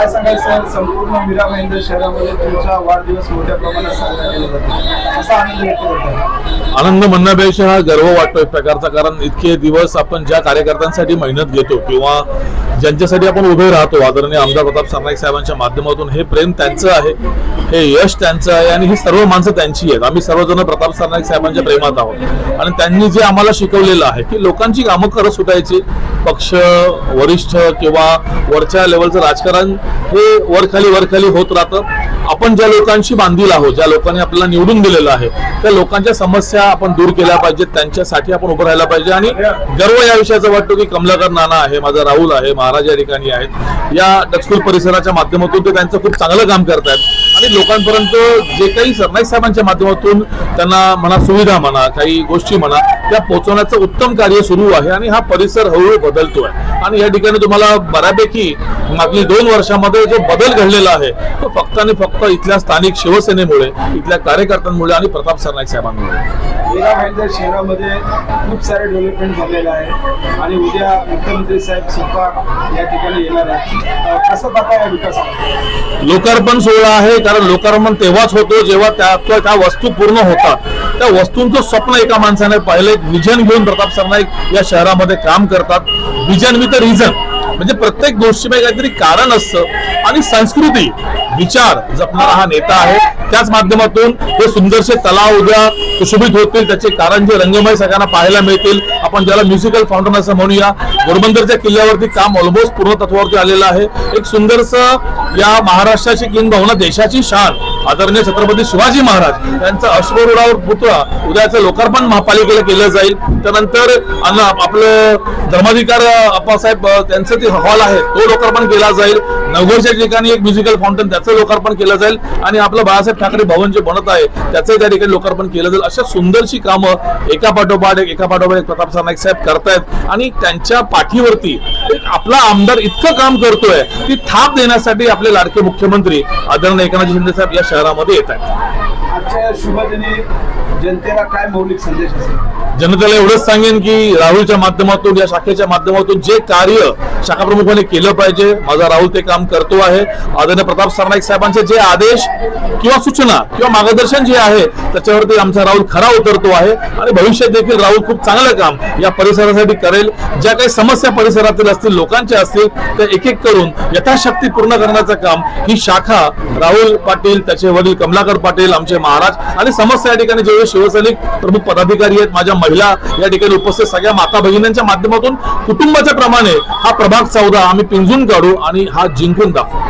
काय सांगायचं? संपूर्ण मीरा भाईंदर शहरामध्ये तुमचा वाढदिवस मोठ्या प्रमाणात साजरा केला जातो असा आनंद व्यक्त करतो. आनंद म्हणण्यापेक्षा हा गर्व वाटतो एक प्रकारचा कारण इतके दिवस आपण ज्या कार्यकर्त्यांसाठी मेहनत घेतो किंवा ज्यांच्यासाठी आपण उभे राहतो आदरणीय आमदार प्रताप सरनाईक साहेबांच्या माध्यमातून हे प्रेम त्यांचं आहे हे यश त्यांचं आहे आणि ही सर्व माणसं त्यांची आहेत. आम्ही सर्वजण प्रताप सरनाईक साहेबांच्या प्रेमात आहोत. आणि त्यांनी जे आम्हाला शिकवलेलं आहे की लोकांची कामं करत सुटायची पक्ष वरिष्ठ किंवा वरच्या लेवलचं राजकारण हे वरखाली वरखाली होत राहतं. आपण ज्या लोकांशी बांधील आहोत ज्या लोकांनी आपल्याला निवडून दिलेलं आहे त्या लोकांच्या समस्या आपण दूर केल्या पाहिजेत त्यांच्यासाठी आपण उभं राहायला पाहिजे. आणि गर्व या विषयाचा वाटतो की कमलाकर नाना आहे माझा राहुल आहे महाराज या ठिकाणी आहेत. या डचकुल परिसराच्या माध्यमातून ते त्यांचं खूप चांगलं काम करतायत. आणि लोकांपर्यंत जे काही सरनाईक साहेबांच्या माध्यमातून त्यांना म्हणा सुविधा म्हणा काही गोष्टी म्हणा त्या पोहोचवण्याचं उत्तम कार्य सुरू आहे आणि हा परिसर हळूहळू बदलतोय. आणि या ठिकाणी तुम्हाला बऱ्यापैकी मागील दोन वर्षामध्ये जो बदल घडलेला आहे तो फक्त आणि फक्त इथल्या स्थानिक शिवसेनेमुळे इथल्या कार्यकर्त्यांमुळे आणि प्रताप सरनाईक साहेबांमुळे. भाईंदर शहरामध्ये खूप सारे डेव्हलपमेंट झालेलं आहे आणि उद्या मुख्यमंत्री साहेब स्वतः या ठिकाणी येणार आहे अं, कसं पाहता या विकासाला लोकार्पण सोहळा आहे कारण लोकार्पण तेव्हाच होतो जेव्हा त्या त्या- त्या वस्तू पूर्ण होतात. त्या वस्तूंचं स्वप्न एका माणसाने पाहिलं एक विजन घेऊन प्रताप सरनाईक या शहरामध्ये काम करतात. विजन विथ रिझन म्हणजे प्रत्येक गोष्टीमध्ये काहीतरी कारण असतं. आणि संस्कृती विचार जपणारा हा नेता आहे. त्याच माध्यमातून हे सुंदरसे तलाव उद्या सुशोभित होतील त्याचे कारण जे रंगमय सगळ्यांना पाहायला मिळतील. आपण ज्याला म्युझिकल फाउंटन असं म्हणूया गोरबंदरच्या किल्ल्यावरती काम ऑलमोस्ट पूर्ण तत्वावरती आलेलं आहे. एक सुंदरस या महाराष्ट्राची किंबहुना देशाची शान. आदरणीय छत्रपती शिवाजी महाराज यांचा अश्वरूढावर पुतळा उद्याचं लोकार्पण महापालिकेला केलं जाईल. त्यानंतर आपलं धर्माधिकार अप्पासाहेब त्यांचं ते हॉल आहे तो लोकार्पण केला जाईल. नवघरच्या ठिकाणी एक म्युझिकल फाउंटन त्याचं लोकार्पण केलं जाईल. आणि आपलं बाळासाहेब ठाकरे भवन जे बनत आहे त्याचंही त्या ठिकाणी लोकार्पण केलं जाईल. अशा सुंदरशी कामं एका पाठोपाठ एक एका पाठोपाठ एक प्रताप सरनाईक साहेब करतायत. आणि त्यांच्या पाठीवरती आपला आमदार इतकं काम करतोय की थाप देण्यासाठी आपले लाडके मुख्यमंत्री आदरणीय एकनाथ शिंदे साहेब या शहरामध्ये येत आहेत. आजच्या या शुभदिनी जनतेला काय मौलिक संदेश असेल? जनतेला एवढंच सांगेन की राहुलच्या माध्यमातून या शाखेच्या माध्यमातून जे कार्य शाखा प्रमुखाने केलं पाहिजे माझा राहुल ते काम करतो आहे. आदरणीय प्रताप सरनाईक साहेबांचे जे आदेश किंवा सूचना किंवा मार्गदर्शन जे आहे त्याच्यावरती आमचा राहुल खरा उतरतो आहे. आणि भविष्यात देखील राहुल खूप चांगलं काम या परिसरासाठी करेल. ज्या काही समस्या परिसरातील असतील लोकांच्या असतील त्या एक एक करून यथाशक्ती पूर्ण करण्याचं काम ही शाखा राहुल पाटील त्याचे वडील कमलाकर पाटील आमचे महाराज आणि समस्त या ठिकाणी जेवढे शिवसैनिक प्रमुख पदाधिकारी आहेत माझ्या महिला या ठिकाणी उपस्थित सगळ्या माता भगिनींच्या माध्यमातून कुटुंबाच्या प्रमाणे हा प्रभाग चौदा आम्ही पिंजून काढू आणि हा जिंकून दाखवू.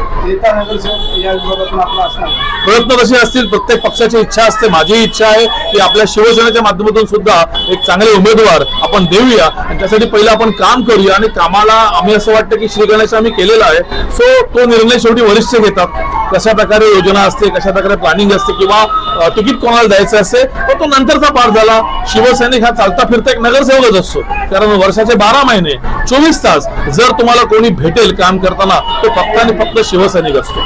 प्रयत्न कसे असतील प्रत्येक पक्षाची इच्छा असते. माझी इच्छा आहे की आपल्या शिवसेनेच्या माध्यमातून सुद्धा एक चांगले उमेदवार आपण देऊया. आणि त्यासाठी पहिलं आपण काम करूया आणि कामाला आम्ही असं वाटतं की श्री गणेश आम्ही केलेला आहे. सो तो निर्णय शेवटी वरिष्ठ घेतात. कशा प्रकारे योजना असते कशा प्रकारे प्लॅनिंग असते किंवा तिकीट कोणाला द्यायचं असते तर तो नंतरचा पाठ झाला. शिवसैनिक हा चालता फिरता एक नगरसेवकच असतो. कारण वर्षाचे बारा महिने चोवीस तास जर तुम्हाला कोणी भेटेल काम करताना तो फक्त आणि फक्त शिवसैनिक असतो.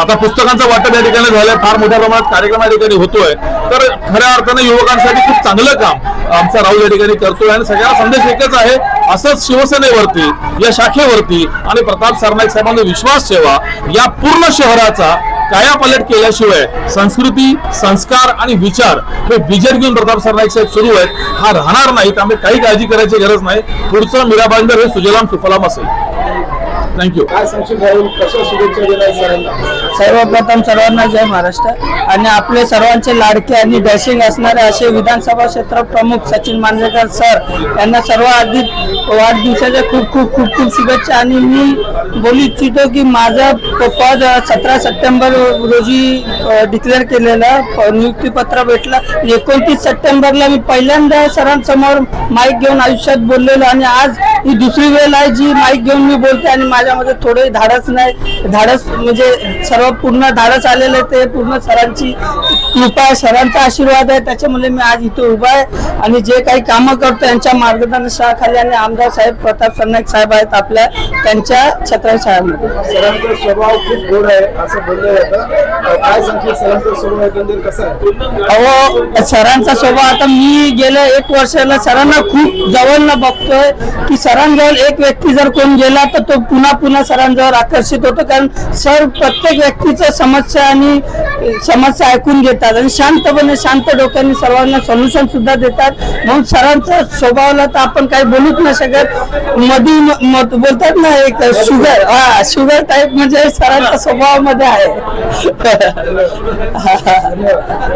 आता पुस्तकांचं वाटप या ठिकाणी झालंय. फार मोठ्या प्रमाणात कार्यक्रम या ठिकाणी होतोय. तर खऱ्या अर्थाने युवकांसाठी खूप चांगलं काम आमचा राहुल या ठिकाणी करतोय आणि सगळ्यांना संदेश एकच आहे असंच शिवसेनेवरती या शाखेवरती आणि प्रताप सरनाईक साहेबांनी विश्वास ठेवा. या पूर्ण शहराचा कायापालट केल्याशिवाय संस्कृती संस्कार आणि विचार हे विजन घेऊन प्रताप सरनाईक साहेब सुरू आहेत. हा राहणार नाही त्यामुळे काही काळजी करायची गरज नाही. पुढचं मीरा हे सुजलाम सुफलाम असेल. थँक्यू काय सांगशील राहुल कशा शुभेच्छा दिल्या सरांना? सर्वप्रथम सर्वांना जय महाराष्ट्र. आणि आपले सर्वांचे लाडके आणि डॅशिंग असणारे असे विधानसभा क्षेत्र प्रमुख सचिन मांजरेकर सर यांना सर्व आधी वाढदिवसाच्या खूप खूप खूप खूप शुभेच्छा. आणि मी बोलू इच्छितो की माझं पद सतरा सप्टेंबर रोजी डिक्लेअर केलेलं नियुक्तीपत्र भेटलं. एकोणतीस सप्टेंबरला मी पहिल्यांदा सरांसमोर माईक घेऊन आयुष्यात बोललेलो आणि आज ही दुसरी वेळ आहे जी माईक घेऊन मी बोलते आणि माझ्यामध्ये थोडे धाडस नाही. धाडस म्हणजे सर्व पूर्ण धाडस आलेले ते पूर्ण सरांची कृपा आहे सरांचा आशीर्वाद आहे. त्याच्यामुळे मी आज इथे उभा आहे. आणि जे काही कामं करतो यांच्या मार्गदर्शनाखाली आणि आमदार साहेब प्रताप सरनाईक साहेब आहेत आपल्या त्यांच्या छत्र शाळेमध्ये. सरांचा स्वभाव खूप गोड आहे असं बोललं जातं. काय सांगशील सरांचा स्वभाव एकंदर कसा आहे? अहो सरांचा स्वभाव आता मी गेल्या एक वर्षाला सरांना खूप जवळनं बघतोय की सरांजवळ एक व्यक्ती जर कोण गेला तर तो पुन्हा पुन्हा सरांजवळ आकर्षित होतो. कारण सर प्रत्येक व्यक्तीच्या समस्या आणि समस्या ऐकून घेतात. आणि शांतपणे शांत डोक्याने सर्वांना सोल्युशन सुद्धा देतात. म्हणून सरांचा स्वभावाला तर आपण काही बोलूच नाही शकत. मधी बोलतात ना एक शुगर हा शुगर टाईप म्हणजे सरांच्या स्वभावामध्ये आहे.